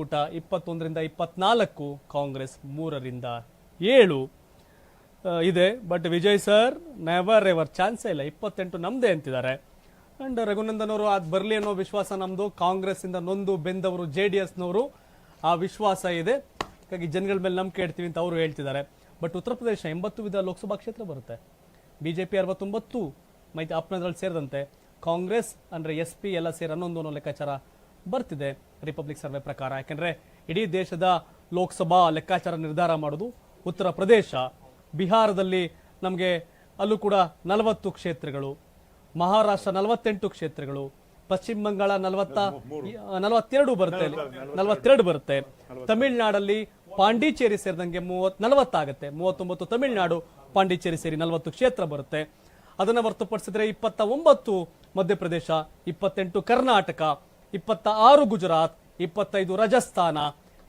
ಮೈತ್ರಿಕೂಟ ಇಪ್ಪತ್ತೊಂದರಿಂದ ಇಪ್ಪತ್ನಾಲ್ಕು, ಕಾಂಗ್ರೆಸ್ ಮೂರರಿಂದ ಏಳು. ಇದೆ. But Vijay sir never ever ಚಾನ್ಸೇ ಇಲ್ಲ. ಇಪ್ಪತ್ತೆಂಟು ನಮ್ದೇ ಅಂತಿದ್ದಾರೆ. ಅಂಡ್ ರಘುನಂದನ್ ಅವರು ಅದು ಬರಲಿ ಅನ್ನೋ ವಿಶ್ವಾಸ ನಮ್ದು. ಕಾಂಗ್ರೆಸ್ ಇಂದ ನೊಂದು ಬೆಂದವರು ಜೆ ಡಿ ಎಸ್ನವರು. ಆ ವಿಶ್ವಾಸ ಇದೆ. ಹಾಗಾಗಿ ಜನಗಳ ಮೇಲೆ ನಂಬಿಕೆ ಇಡ್ತೀವಿ ಅಂತ ಅವರು ಹೇಳ್ತಿದ್ದಾರೆ. ಬಟ್ ಉತ್ತರ ಪ್ರದೇಶ ಎಂಬತ್ತು ವಿಧ ಲೋಕಸಭಾ ಕ್ಷೇತ್ರ ಬರುತ್ತೆ. ಬಿಜೆಪಿ ಅರವತ್ತೊಂಬತ್ತು, ಮೈತ್ರಿ ಅಪ್ನದ್ರಲ್ಲಿ ಸೇರಿದಂತೆ ಕಾಂಗ್ರೆಸ್ ಅಂದರೆ ಎಸ್ ಪಿ ಎಲ್ಲ ಸೇರಿ ಹನ್ನೊಂದು ಅನ್ನೋ ಲೆಕ್ಕಾಚಾರ ಬರ್ತಿದೆ. ರಿಪಬ್ಲಿಕ್ ಸರ್ವೆ ಪ್ರಕಾರ. ಯಾಕೆಂದ್ರೆ ಇಡೀ ದೇಶದ ಲೋಕಸಭಾ ಲೆಕ್ಕಾಚಾರ ನಿರ್ಧಾರ ಮಾಡೋದು ಉತ್ತರ ಪ್ರದೇಶ. ಬಿಹಾರದಲ್ಲಿ ನಮಗೆ ಅಲ್ಲೂ ಕೂಡ ನಲವತ್ತು ಕ್ಷೇತ್ರಗಳು, ಮಹಾರಾಷ್ಟ್ರ ನಲವತ್ತೆಂಟು ಕ್ಷೇತ್ರಗಳು, ಪಶ್ಚಿಮ ಬಂಗಾಳ ನಲವತ್ತ, ನಲವತ್ತೆರಡು ಬರುತ್ತೆ. ನಲವತ್ತೆರಡು ಬರುತ್ತೆ. ತಮಿಳುನಾಡಲ್ಲಿ ಪಾಂಡಿಚೇರಿ ಸೇರಿದಂಗೆ ಮೂವತ್ ನಲವತ್ತಾಗುತ್ತೆ. ಮೂವತ್ತೊಂಬತ್ತು ತಮಿಳುನಾಡು, ಪಾಂಡಿಚೇರಿ ಸೇರಿ ನಲವತ್ತು ಕ್ಷೇತ್ರ ಬರುತ್ತೆ. ಅದನ್ನು ಹೊರತುಪಡಿಸಿದ್ರೆ ಇಪ್ಪತ್ತ ಒಂಬತ್ತು ಮಧ್ಯಪ್ರದೇಶ, ಇಪ್ಪತ್ತೆಂಟು ಕರ್ನಾಟಕ. ಇಪ್ಪತ್ತ ಆರು ಗುಜರಾತ್, ಇಪ್ಪತ್ತೈದು ರಾಜಸ್ಥಾನ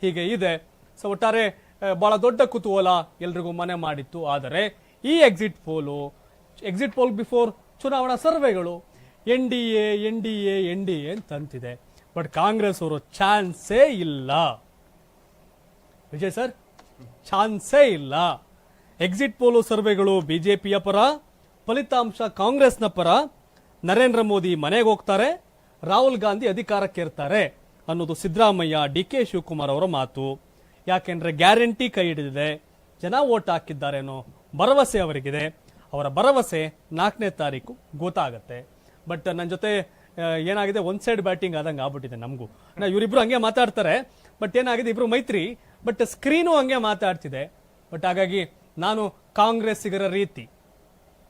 ಹೀಗೆ ಇದೆ. ಸೊ ಒಟ್ಟಾರೆ ಬಹಳ ದೊಡ್ಡ ಕುತೂಹಲ ಎಲ್ರಿಗೂ ಮನೆ ಮಾಡಿತ್ತು. ಆದರೆ, ಈ exit poll exit poll before ಚುನಾವಣಾ ಸರ್ವೆಗಳು, N D A, N D A, N D A ಅಂತಂತಿದೆ but Congress ಅವರು ಚಾನ್ಸೇ ಇಲ್ಲ. ವಿಜಯ್ ಸರ್, ಚಾನ್ಸೇ ಇಲ್ಲ. ಎಕ್ಸಿಟ್ ಪೋಲು ಸರ್ವೆಗಳು ಬಿಜೆಪಿಯ ಪರ, ಫಲಿತಾಂಶ ಕಾಂಗ್ರೆಸ್ನ ಪರ, ನರೇಂದ್ರ ಮೋದಿ ಮನೆಗೆ ಹೋಗ್ತಾರೆ. ರಾಹುಲ್ ಗಾಂಧಿ ಅಧಿಕಾರಕ್ಕೇರ್ತಾರೆ ಅನ್ನೋದು ಸಿದ್ದರಾಮಯ್ಯ ಡಿ ಕೆ ಶಿವಕುಮಾರ್ ಅವರ ಮಾತು. ಯಾಕೆಂದ್ರೆ ಗ್ಯಾರಂಟಿ ಕೈ ಹಿಡಿದಿದೆ. ಜನ ಓಟ್ ಹಾಕಿದ್ದಾರೆ ಅನ್ನೋ ಭರವಸೆ ಅವರಿಗಿದೆ. ಅವರ ಭರವಸೆ ನಾಲ್ಕನೇ ತಾರೀಕು ಗೊತ್ತಾಗತ್ತೆ. ಬಟ್ ನನ್ನ ಜೊತೆ ಏನಾಗಿದೆ ಒನ್ ಸೈಡ್ ಬ್ಯಾಟಿಂಗ್ ಆದಂಗೆ ಆಗ್ಬಿಟ್ಟಿದೆ ನಮಗೂ. ನಾ ಇವರಿಬ್ರು ಹಂಗೆ ಮಾತಾಡ್ತಾರೆ. ಬಟ್ ಏನಾಗಿದೆ, ಇಬ್ರು ಮೈತ್ರಿ. ಬಟ್ ಸ್ಕ್ರೀನು ಹಂಗೆ ಮಾತಾಡ್ತಿದೆ. ಬಟ್ ಹಾಗಾಗಿ ನಾನು ಕಾಂಗ್ರೆಸ್ಸಿಗರ ರೀತಿ.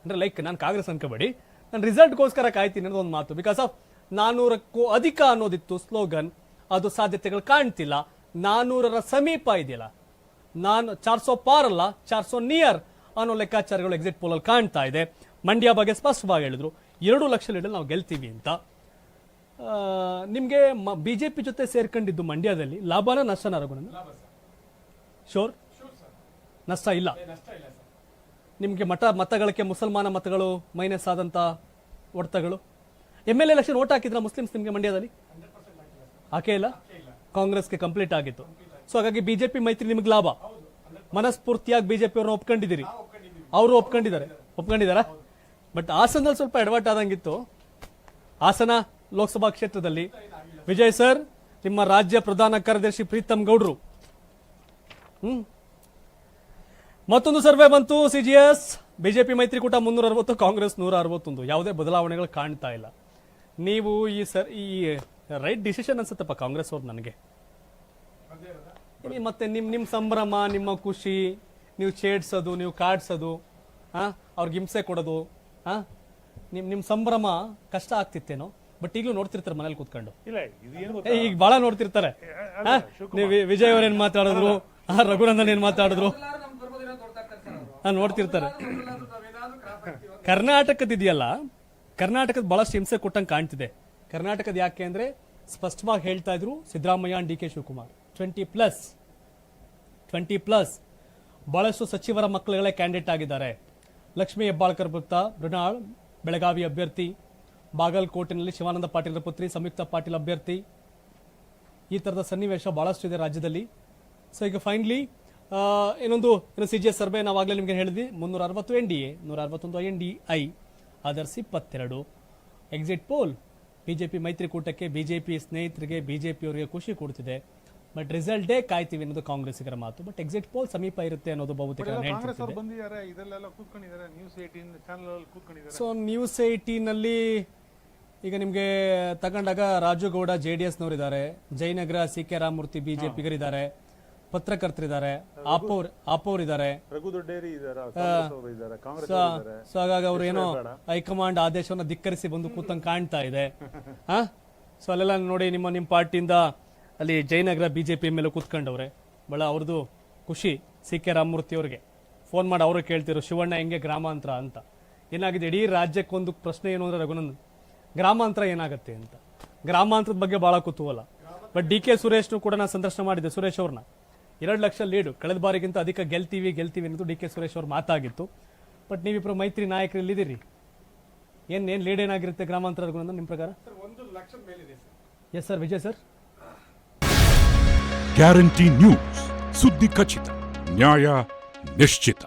ಅಂದ್ರೆ ಲೈಕ್ ನಾನು ಕಾಂಗ್ರೆಸ್ ಅನ್ಕೋಬೇಡಿ. ನಾನು ರಿಸಲ್ಟ್ಗೋಸ್ಕರ ಕಾಯ್ತೀನಿ ಅನ್ನೋದು ಒಂದು ಮಾತು. ಬಿಕಾಸ್ ಆಫ್ ನಾನೂರಕ್ಕೂ ಅಧಿಕ ಅನ್ನೋದಿತ್ತು ಸ್ಲೋಗನ್. ಅದು ಸಾಧ್ಯತೆಗಳು ಕಾಣ್ತಿಲ್ಲ. ನಾನೂರರ ಸಮೀಪ ಇದೆಯಲ್ಲ. ನಾನು ಚಾರ್ ಸೋ ಪಾರ್ ಅಲ್ಲ ಚಾರ್ ಸೋ ನಿಯರ್ ಅನ್ನೋ ಲೆಕ್ಕಾಚಾರಗಳು ಎಕ್ಸಿಟ್ ಪೋಲ್ ಅಲ್ಲಿ ಕಾಣ್ತಾ ಇದೆ. ಮಂಡ್ಯ ಬಗ್ಗೆ ಸ್ಪಷ್ಟವಾಗಿ ಹೇಳಿದ್ರು. ಎರಡು ಲಕ್ಷ ಲೀಡಲ್ಲಿ ನಾವು ಗೆಲ್ತೀವಿ ಅಂತ. ನಿಮಗೆ ಬಿ ಜೆ ಬಿಜೆಪಿ ಜೊತೆ ಸೇರ್ಕೊಂಡಿದ್ದು ಮಂಡ್ಯದಲ್ಲಿ ಲಾಭನ ನಷ್ಟನ ರಘುನಂದ ಶೋರ್ ನಷ್ಟ ಇಲ್ಲ? ನಿಮಗೆ ಮಠ ಮತಗಳಕ್ಕೆ ಮುಸಲ್ಮಾನ ಮತಗಳು ಮೈನಸ್ ಆದಂತ ಹೊಡೆತಗಳು ಎಂ ಎಲ್ ಎಲೆಕ್ಷನ್ ಓಟ್ ಹಾಕಿದ್ರ ಮುಸ್ಲಿಮ್ಸ್ ನಿಮಗೆ ಮಂಡ್ಯದಲ್ಲಿ? ಹಾಕೇ ಇಲ್ಲ? ಕಾಂಗ್ರೆಸ್ಗೆ ಕಂಪ್ಲೀಟ್ ಆಗಿತ್ತು. ಸೊ ಹಾಗಾಗಿ ಬಿಜೆಪಿ ಮೈತ್ರಿ ನಿಮಗೆ ಲಾಭ. ಮನಸ್ಫೂರ್ತಿಯಾಗಿ ಬಿಜೆಪಿ ಅವ್ರನ್ನ ಒಪ್ಕೊಂಡಿದ್ದೀರಿ. ಅವರು ಒಪ್ಕೊಂಡಿದ್ದಾರೆ. ಒಪ್ಕೊಂಡಿದಾರ ಬಟ್ ಹಾಸನದಲ್ಲಿ ಸ್ವಲ್ಪ ಎಡವಟ್ ಆದಂಗಿತ್ತು. ಹಾಸನ ಲೋಕಸಭಾ ಕ್ಷೇತ್ರದಲ್ಲಿ. ವಿಜಯ್ ಸರ್ ನಿಮ್ಮ ರಾಜ್ಯ ಪ್ರಧಾನ ಕಾರ್ಯದರ್ಶಿ ಪ್ರೀತಮ್ ಗೌಡ್ರು. ಹ್ಮ್. ಮತ್ತೊಂದು ಸರ್ವೆ ಬಂತು ಸಿಜಿಎಸ್ ಬಿಜೆಪಿ ಮೈತ್ರಿಕೂಟ ಮುನ್ನೂರ ಅರವತ್ತು ಕಾಂಗ್ರೆಸ್ ನೂರ ಅರವತ್ತೊಂದು ಯಾವುದೇ ಬದಲಾವಣೆಗಳು ಕಾಣ್ತಾ ಇಲ್ಲ. ನೀವು ಈ ಸರ್ ಈ ರೈಟ್ ಡಿಸಿಷನ್ ಅನ್ಸುತ್ತಪ್ಪ ಕಾಂಗ್ರೆಸ್ ಅವ್ರು ನನಗೆ? ಮತ್ತೆ ನಿಮ್ ನಿಮ್ ಸಂಭ್ರಮ ನಿಮ್ಮ ಖುಷಿ ನೀವು ಛೇಡ್ಸೋದು ನೀವು ಕಾಡ್ಸೋದು ಹಾ ಅವ್ರಿಗೆ ಹಿಂಸೆ ಕೊಡೋದು ಹಾ ನಿಮ್ ನಿಮ್ ಸಂಭ್ರಮ ಕಷ್ಟ ಆಗ್ತಿತ್ತೇನೋ? ಬಟ್ ಈಗಲೂ ನೋಡ್ತಿರ್ತಾರೆ ಮನೇಲಿ ಕೂತ್ಕೊಂಡು. ಇಲ್ಲ ಇದು ಏನು ಏ, ಈಗ ಬಹಳ ನೋಡ್ತಿರ್ತಾರೆ. ಹಾ? ನೀವು ವಿ- ವಿಜಯ್ ಅವ್ರ ಏನ್ ಮಾತಾಡಿದ್ರು? ರಘುನಂದನ್ ಏನ್ ಮಾತಾಡಿದ್ರು? ನೋಡ್ತಿರ್ತಾರೆ. ಕರ್ನಾಟಕದ ಇದೆಯಲ್ಲ ಕರ್ನಾಟಕದ ಬಹಳಷ್ಟು ಹಿಂಸೆ ಕೊಟ್ಟಂಗೆ ಕಾಣ್ತಿದೆ. ಕರ್ನಾಟಕದ ಯಾಕೆ ಅಂದರೆ ಸ್ಪಷ್ಟವಾಗಿ ಹೇಳ್ತಾ ಇದ್ರು Siddaramaiah D K Shivakumar. Twenty plus twenty plus ಬಹಳಷ್ಟು ಸಚಿವರ ಮಕ್ಕಳುಗಳೇ ಕ್ಯಾಂಡಿಡೇಟ್ ಆಗಿದ್ದಾರೆ. ಲಕ್ಷ್ಮೀ ಹೆಬ್ಬಾಳ್ಕರ್ ವೃತ್ತ, ಮೃಣಾಳ್, ಬೆಳಗಾವಿ ಅಭ್ಯರ್ಥಿ, ಬಾಗಲಕೋಟೆನಲ್ಲಿ ಶಿವಾನಂದ ಪಾಟೀಲ್ ಪುತ್ರಿ, ಸಂಯುಕ್ತ ಪಾಟೀಲ್ ಅಭ್ಯರ್ಥಿ. ಈ ಥರದ ಸನ್ನಿವೇಶ ಭಾಳಷ್ಟು ಇದೆ ರಾಜ್ಯದಲ್ಲಿ. ಸೊ ಈಗ ಫೈನಲಿ ಇನ್ನೊಂದು ಏನು ಸಿ ಜಿ ಎಸ್ ಸರ್ವೆ ನಾವಾಗಲೇ ನಿಮಗೆ ಹೇಳಿದ್ವಿ. ಮುನ್ನೂರ ಅರವತ್ತು ಎನ್ ಡಿ ಎ ನೂರ ಅರವತ್ತೊಂದು ಎನ್ ಡಿ ಐ ಅದರ್ಸ್ ಇಪ್ಪತ್ತೆರಡು. ಎಕ್ಸಿಟ್ ಪೋಲ್ ಬಿಜೆಪಿ ಮೈತ್ರಿಕೂಟಕ್ಕೆ ಬಿಜೆಪಿ ಸ್ನೇಹಿತರಿಗೆ ಬಿಜೆಪಿಯವರಿಗೆ ಖುಷಿ ಕೊಡ್ತಿದೆ ಬಟ್ ರಿಸಲ್ಟ್ ಡೇ ಕಾಯ್ತೀವಿ ಅನ್ನೋದು ಕಾಂಗ್ರೆಸ್ಸಿಗರ ಮಾತು. ಬಟ್ ಎಕ್ಸಿಟ್ ಪೋಲ್ ಸಮೀಪ ಇರುತ್ತೆ ಅನ್ನೋದು ಬಹುತೇಕ ಕೂತ್ಕೊಂಡಿದ್ದಾರೆ ನ್ಯೂಸ್ ಏಟೀನ್ ಅಲ್ಲಿ ಕೂತ್ಕೊಂಡಿದ್ದಾರೆ. ಸೊ ನ್ಯೂಸ್ ಏಯ್ಟೀನಲ್ಲಿ ಈಗ ನಿಮಗೆ ತಗೊಂಡಾಗ ರಾಜು ಗೌಡ ಜೆ ಡಿ ಎಸ್ನವರಿದ್ದಾರೆ ಜಯನಗರ ಸಿ ಕೆ ರಾಮಮೂರ್ತಿ ಬಿಜೆಪಿಗರಿದ್ದಾರೆ ಪತ್ರಕರ್ತರಿದ್ದಾರೆ ಆಪೋರ್ ಆಪೋರ್ ಇದ್ದಾರೆ? ಸೊ ಹಾಗಾಗಿ ಅವ್ರು ಏನೋ ಹೈಕಮಾಂಡ್ ಆದೇಶವನ್ನ ಧಿಕ್ಕರಿಸಿ ಬಂದು ಕೂತಂಗ್ ಕಾಣ್ತಾ ಇದೆ. ಹಾ ಸೊ ಅಲ್ಲೆಲ್ಲ ನೋಡಿ ನಿಮ್ಮ ನಿಮ್ಮ ಪಾರ್ಟಿಯಿಂದ ಅಲ್ಲಿ ಜಯನಗರ ಬಿಜೆಪಿ ಮೇಲೆ ಕೂತ್ಕೊಂಡವ್ರೆ. ಬಹಳ ಅವ್ರದ್ದು ಖುಷಿ ಸಿ ಕೆ ರಾಮಮೂರ್ತಿ ಅವ್ರಿಗೆ. ಫೋನ್ ಮಾಡಿ ಅವರು ಕೇಳ್ತಿರೋ ಶಿವಣ್ಣ ಹೆಂಗೆ ಗ್ರಾಮಾಂತರ ಅಂತ. ಏನಾಗಿದೆ ಇಡೀ ರಾಜ್ಯಕ್ಕೊಂದು ಪ್ರಶ್ನೆ ಏನು ಅಂದ್ರೆ ರಘುನಂದನ್ ಗ್ರಾಮಾಂತರ ಏನಾಗುತ್ತೆ ಅಂತ. ಗ್ರಾಮಾಂತರದ ಬಗ್ಗೆ ಬಹಳ ಕುತೂಹಲ. ಬಟ್ ಡಿ ಕೆ ಸುರೇಶ್ನು ಕೂಡ ನಾನು ಸಂದರ್ಶನ ಮಾಡಿದ್ದೆ ಸುರೇಶ್ ಅವ್ರನ್ನ. ಎರಡು ಲಕ್ಷ ಲೀಡು. ಕಳೆದ ಬಾರಿಗಿಂತ ಅಧಿಕ ಗೆಲ್ತೀವಿ ಗೆಲ್ತೀವಿ ಅನ್ನೋದು ಡಿ ಕೆ ಸುರೇಶ್ ಅವ್ರ ಮಾತಾಗಿತ್ತು. ಬಟ್ ನೀವಿಬ್ಬರು ಮೈತ್ರಿ ನಾಯಕರಲ್ಲಿದ್ದೀರಿ. ಏನು ಏನು ಏನ್ ಲೀಡ್ ಏನಾಗಿರುತ್ತೆ ಗ್ರಾಮಾಂತರ ನಿಮ್ಮ ಪ್ರಕಾರ? ಒಂದು ಲಕ್ಷದ ಮೇಲಿದೆ sir. Yes sir Vijay sir guarantee news ಸುದ್ದಿ ಖಚಿತ ನ್ಯಾಯ ನಿಶ್ಚಿತ.